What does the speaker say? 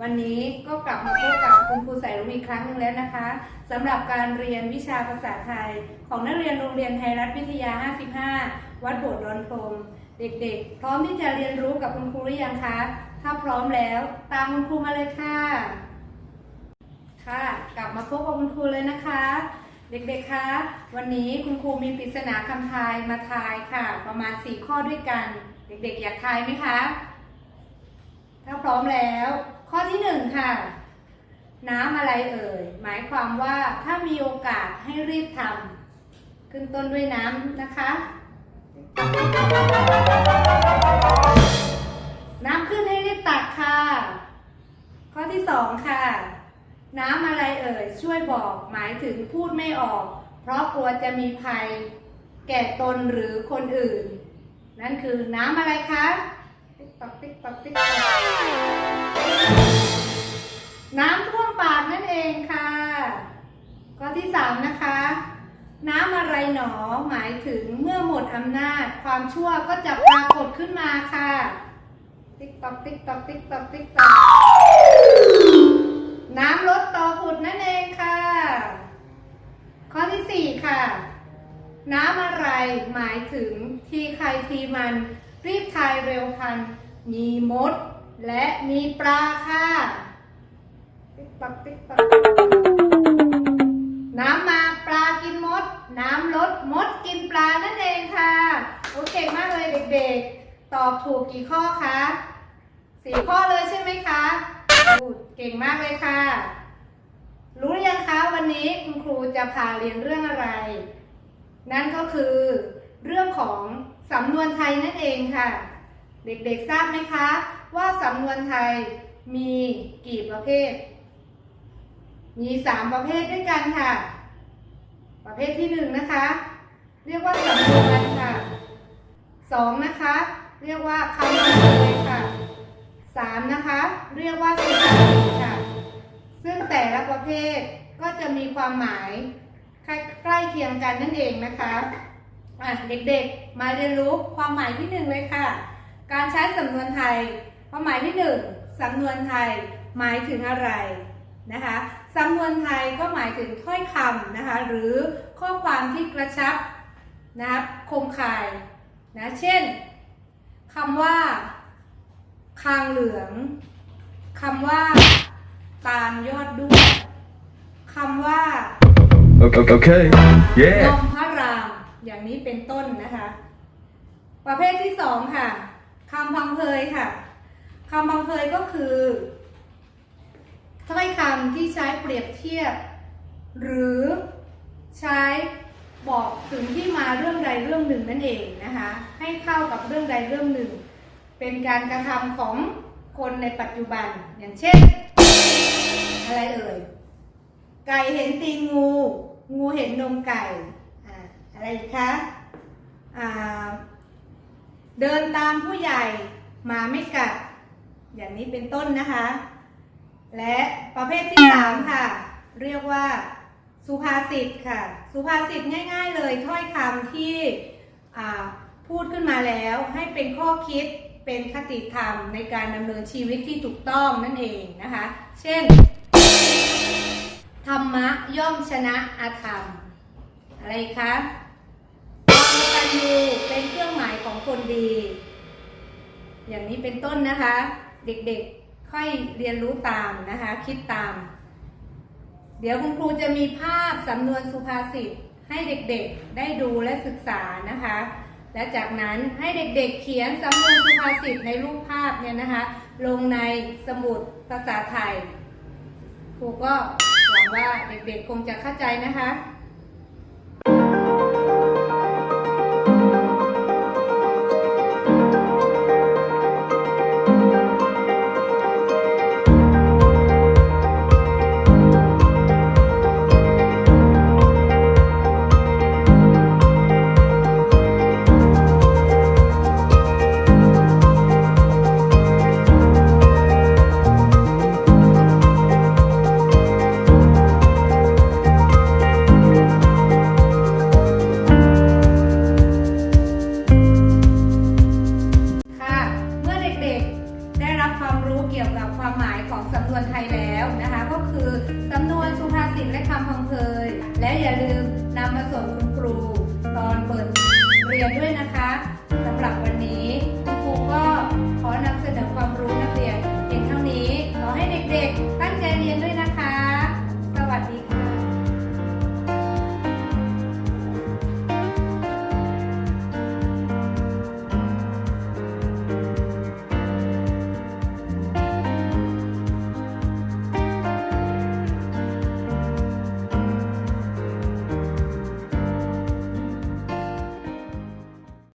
วันนี้ก็กลับมาพบกับคุณครูสายรุ้งอีกครั้งหนึ่งแล้วนะคะสำหรับการเรียนวิชาภาษาไทย ของนักเรียนโรงเรียนไทยรัฐวิทยา 55 วัดโบสถ์ดอนพรมเด็กๆ พร้อมที่จะเรียนรู้กับคุณครูหรือยังคะ ถ้าพร้อมแล้วตามคุณครูมาเลยค่ะ ค่ะ กลับมาพบกับคุณครูเลยนะคะ เด็กๆ คะ วันนี้คุณครูมีปริศนาคำทายมาทายค่ะ ประมาณ 4 ข้อด้วยกัน เด็กๆ อยากทายไหมคะ ถ้าพร้อมแล้ว ข้อที่1ค่ะ น้ำอะไรเอ่ย หมายความว่าถ้ามีโอกาสให้รีบทำขึ้นต้นด้วยน้ำนะคะ น้ำขึ้นให้รีบตักค่ะ ข้อที่สองค่ะ น้ำอะไรเอ่ย ช่วยบอกหมายถึงพูดไม่ออก เพราะกลัวจะมีภัย แก่ตนหรือคนอื่น นั่นคือน้ำอะไรคะ ติ๊กตอกติ๊กตอกติ๊กตอกน้ำท่วมปากนั่นเองค่ะ ข้อที่สามนะคะ น้ำอะไรหนอหมายถึงเมื่อหมดอำนาจ ความชั่วก็จะปรากฏขึ้นมาค่ะ ติ๊กตอกติ๊กตอกติ๊กตอกติ๊กตอกน้ำลดต่อผุดนั่นเองค่ะ ข้อที่สี่ค่ะ น้ำอะไรหมายถึงทีใครทีมัน รีบทายเร็วพัน มีมด และมีปลาค่ะติ๊กตอกติ๊กตอกน้ำมาปลากินมด น้ำลดมดกินปลานั่นเองค่ะโอเคมากเลยเด็กๆ ตอบถูกกี่ข้อคะสี่ข้อเลยใช่ไหมคะเก่งมากเลยค่ะ รู้หรือยังคะวันนี้คุณครูจะพาเรียนเรื่องอะไร นั่นก็คือเรื่องของ สำนวนไทยนั่นเองค่ะ เด็กๆทราบไหมคะ ว่าสำนวนไทยมีกี่ประเภท มีสามประเภทด้วยกันค่ะ ประเภทที่หนึ่งนะคะ เรียกว่าสำนวนค่ะสองนะคะ เรียกว่าคำนำเลยค่ะสามนะคะ เรียกว่าสุภาษิตค่ะ ซึ่งแต่ละประเภทก็จะมีความหมายใกล้เคียงกันนั่นเองนะคะ อะเด็กๆ มาเรียนรู้ความหมายที่หนึ่งเลยค่ะ การใช้สำนวนไทย ความหมายที่หนึ่งสำนวนไทยหมายถึงอะไรนะคะสำนวนไทยก็หมายถึงถ้อยคำนะคะหรือข้อความที่กระชับนะครับคมคายนะเช่นคำว่า คางเหลืองคำว่า ตามยอดด้วงคำว่า Okay. okay. นม อย่างนี้เป็นต้นนะคะ ประเภทที่สองค่ะคำพังเพยค่ะคำพังเพยก็คือถ้อยคำที่ใช้เปรียบเทียบ หรือใช้บอกถึงที่มาเรื่องใดเรื่องหนึ่งนั่นเองนะคะ ให้เข้ากับเรื่องใดเรื่องหนึ่ง เป็นการกระทำของคนในปัจจุบันอย่างเช่น อะไรเอ่ย ไก่เห็นตีงู งูเห็นนมไก่ อะไรคะเดินตามผู้ใหญ่หมาไม่กัด อย่างนี้เป็นต้นนะคะ และประเภทที่สามค่ะ เรียกว่าสุภาษิตค่ะ สุภาษิตง่าย ๆ เลยถ้อยคำที่พูดขึ้นมาแล้วให้เป็นข้อคิดเป็นคติธรรมในการดำเนินชีวิตที่ถูกต้องนั่นเองนะคะ เช่น ธรรมะย่อมชนะอาธรรม อะไรคะ ความกตัญญูเป็นเครื่องหมายของคนดี อย่างนี้เป็นต้นนะคะ เด็กๆค่อยเรียนรู้ตามนะคะ คิดตาม เดี๋ยวคุณครูจะมีภาพสำนวนสุภาษิตให้เด็กๆได้ดูและศึกษานะคะ และจากนั้นให้เด็กๆเขียนสำนวนสุภาษิตในรูปภาพเนี่ยนะคะ ลงในสมุดภาษาไทย ครูก็หวังว่าเด็กๆคงจะเข้าใจนะคะ ครูตอนเปิดเรียนด้วยนะคะสำหรับวันนี้